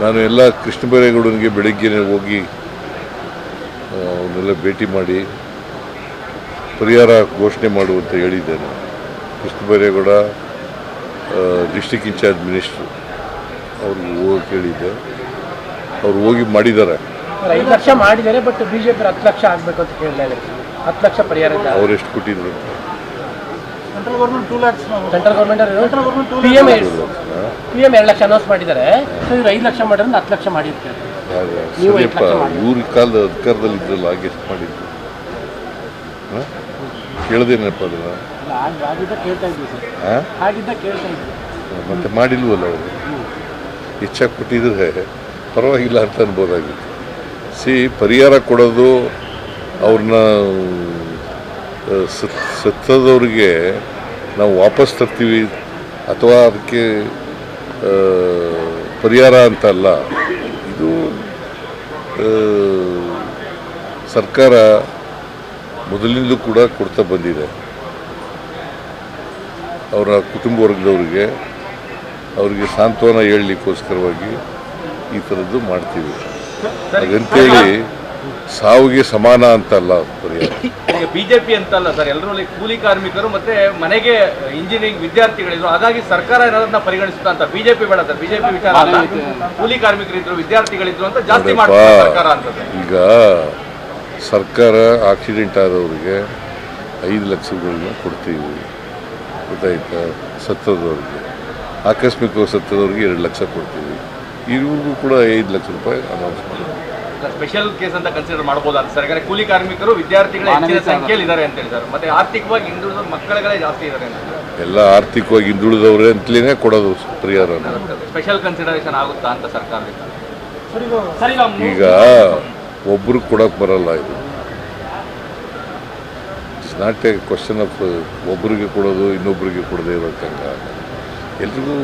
ನಾನು ಎಲ್ಲ ಕೃಷ್ಣ ಬೆಳಗ್ಗೆ ಹೋಗಿ ಅವನ್ನೆಲ್ಲ ಭೇಟಿ ಮಾಡಿ ಪರಿಹಾರ ಘೋಷಣೆ ಮಾಡುವಂತ ಹೇಳಿದ್ದೇನೆ. Krishna Byregowda district incharge minister ಅವ್ರಿಗೆ ಹೋಗಿ ಕೇಳಿದ್ದೆ ಅವ್ರು ಹೋಗಿ ಮಾಡಿದ್ದಾರೆ. ಐದು ಲಕ್ಷ ಮಾಡಿದ್ದಾರೆ ಬಟ್ ಬಿಜೆಪಿ ಹತ್ತು ಲಕ್ಷ ಆಗಬೇಕು ಅಂತ ಕೇಳಿದ್ದಾರೆ ಹತ್ತು ಲಕ್ಷ ಪರಿಹಾರ central government P M P M ಎರಡು. ಲಕ್ಷ ಅನೌನ್ಸ್ ಮಾಡಿದ್ದಾರೆ. ಸೊ ಇವ್ರು ಐದು ಲಕ್ಷ ಮಾಡಿದ್ರೆ ಹತ್ತು ಲಕ್ಷ ಮಾಡಿರ್ತಾರೆ. ನೀವು ಐದು ಸರಿಯಪ್ಪ ಲಕ್ಷ ಮಾಡಿ. ಇವ್ರ ಕಾಲದ ಅಧಿಕಾರದಲ್ಲಿ ಇದ್ರಲ್ಲ ಹಾಗೆ ಎಷ್ಟು ಮಾಡಿದ್ರು? ಹಾಂ? ಕೇಳ್ದೇನಪ್ಪ ಅದನ್ನ ಆಗಿದ್ದ ಕೇಳ್ತಾ ಇದ್ವಿ ಸರ್. ಹಾಂ? ಆಗಿದ್ದ ಕೇಳ್ತಾ ಇದ್ವಿ. ಮತ್ತೆ ಮಾಡಿಲ್ವಲ್ಲ ಅವರು? ಹೆಚ್ಚಾಗಿ ಕೊಟ್ಟಿದ್ರೆ ಪರವಾಗಿಲ್ಲ ಅಂತ ಅನ್ಬೋದಾಗಿತ್ತು. ಸಿ ಪರಿಹಾರ ಕೊಡೋದು ಅವ್ರನ್ನ ಸತ್ತದವ್ರಿಗೆ ನಾವು ವಾಪಸ್ ತರ್ತೀವಿ ಅಥವಾ ಅದಕ್ಕೆ ಪರಿಹಾರ ಅಂತ ಅಲ್ಲ. ಇದು ಸರ್ಕಾರ ಮೊದಲಿಂದಲೂ ಕೂಡ ಕೊಡ್ತಾ ಬಂದಿದೆ. ಅವರ ಕುಟುಂಬ ವರ್ಗದವರಿಗೆ ಅವರಿಗೆ ಸಾಂತ್ವನ ಹೇಳಲಿಕ್ಕೋಸ್ಕರವಾಗಿ ಈ ಥರದ್ದು ಮಾಡ್ತೀವಿ. ಹಾಗಂತೇಳಿ ಸಾವಿಗೆ ಸಮಾನ ಅಂತಲ್ಲ ಪರಿಹಾರ ಬಿಜೆಪಿ ಅಂತಲ್ಲ ಸರ್ ಎಲ್ಲರೂ ಕೂಲಿ ಕಾರ್ಮಿಕರು ಮತ್ತೆ ಮನೆಗೆ ಇಂಜಿನಿಯರಿಂಗ್ ವಿದ್ಯಾರ್ಥಿಗಳಿದ್ರು. ಹಾಗಾಗಿ ಸರ್ಕಾರ ಏನಾದ್ರನ್ನ ಪರಿಗಣಿಸುತ್ತಾ ಅಂತ ಬಿಜೆಪಿ ಬೇಡ ಸರ್ ಬಿಜೆಪಿ ವಿಚಾರ ಅಲ್ಲ. ಕೂಲಿ ಕಾರ್ಮಿಕರಿದ್ರು ವಿದ್ಯಾರ್ಥಿಗಳಿದ್ರು ಅಂತ ಜಾಸ್ತಿ ಮಾಡ್ತಾರೆ ಸರ್ಕಾರ ಅಂತ ಈಗ ಸರ್ಕಾರ ಆಕ್ಸಿಡೆಂಟ್ ಆದವರಿಗೆ ಐದು ಲಕ್ಷಗಳನ್ನ ಕೊಡ್ತೀವಿ. ಗೊತ್ತಾಯ್ತಾ? ಸತ್ತದವ್ರಿಗೆ. ಆಕಸ್ಮಿಕವಾಗಿ ಸತ್ತದವ್ರಿಗೆ ಎರಡು ಲಕ್ಷ ಕೊಡ್ತೀವಿ. ಇವ್ರಿಗೂ ಕೂಡ ಐದು ಲಕ್ಷ ರೂಪಾಯಿ ಅನೌನ್ಸ್ ಮಾಡ್ತೀವಿ ಸ್ಪೆಷಲ್ ಕೇಸ್ ಅಂತ ಕನ್ಸಿಡರ್ ಮಾಡಬಹುದಾ ಸರ್ ಯಾಕಂದ್ರೆ ಕೂಲಿ ಕಾರ್ಮಿಕರು ವಿದ್ಯಾರ್ಥಿಗಳ ಹೆಚ್ಚಿನ ಸಂಖ್ಯೆಯಲ್ಲಿ ಇದ್ದಾರೆ ಅಂತ ಹೇಳಿದ್ರು ಸರ್ ಮತ್ತೆ ಆರ್ಥಿಕವಾಗಿ ಹಿಂದುಳಿದ ಮಕ್ಕಳುಗಳೇ ಜಾಸ್ತಿ ಇದ್ದಾರೆ ಅಂತ ಎಲ್ಲ ಆರ್ಥಿಕವಾಗಿ ಹಿಂದುಳಿದವ್ರೆ ಅಂತಲೇ ಕೊಡೋದು ಪರಿಹಾರ ಸ್ಪೆಷಲ್ ಕನ್ಸಿಡರೇಷನ್ ಆಗುತ್ತಾ ಅಂತ ಸರ್ಕಾರದಿಂದ ಈಗ ಈಗ ಒಬ್ರು ಕೊಡಕ್ ಬರಲ್ಲ ಇದು. It's not a question of ಒಬ್ರಿಗೆ ಕೊಡೋದು ಇನ್ನೊಬ್ರಿಗೆ ಕೊಡದೆ ಇರೋಕ್ಕಂಗ ಎಲ್ರಿಗೂ